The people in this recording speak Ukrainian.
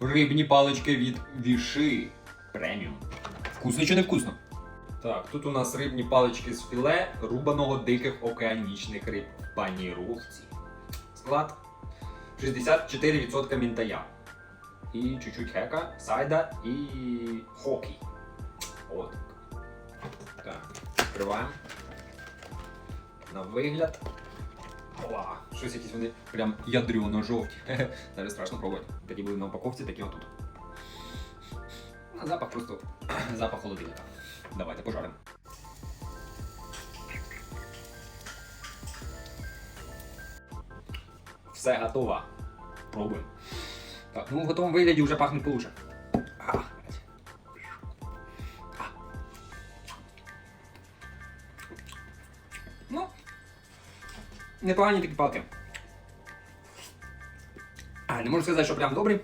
рибні палички від Віши. Преміум. Вкусно чи не вкусно? Так, тут у нас рибні палички з філе рубаного диких океанічних риб в паніровці. Склад 64% мінтая. І чуть-чуть хека, сайда і хокій. От. Так, відкриваємо. На вигляд. Ова, щось якісь вони прям ядрено жовті. Навіть страшно пробувати. Такі були на упаковці, такі отут. Запах просто запах холодильника. Давайте пожаримо. Все готово. Пробуємо. Так, ну в готовому вигляді вже пахне получше. Непогані такі палки. А, не можу сказати, що прям добрі,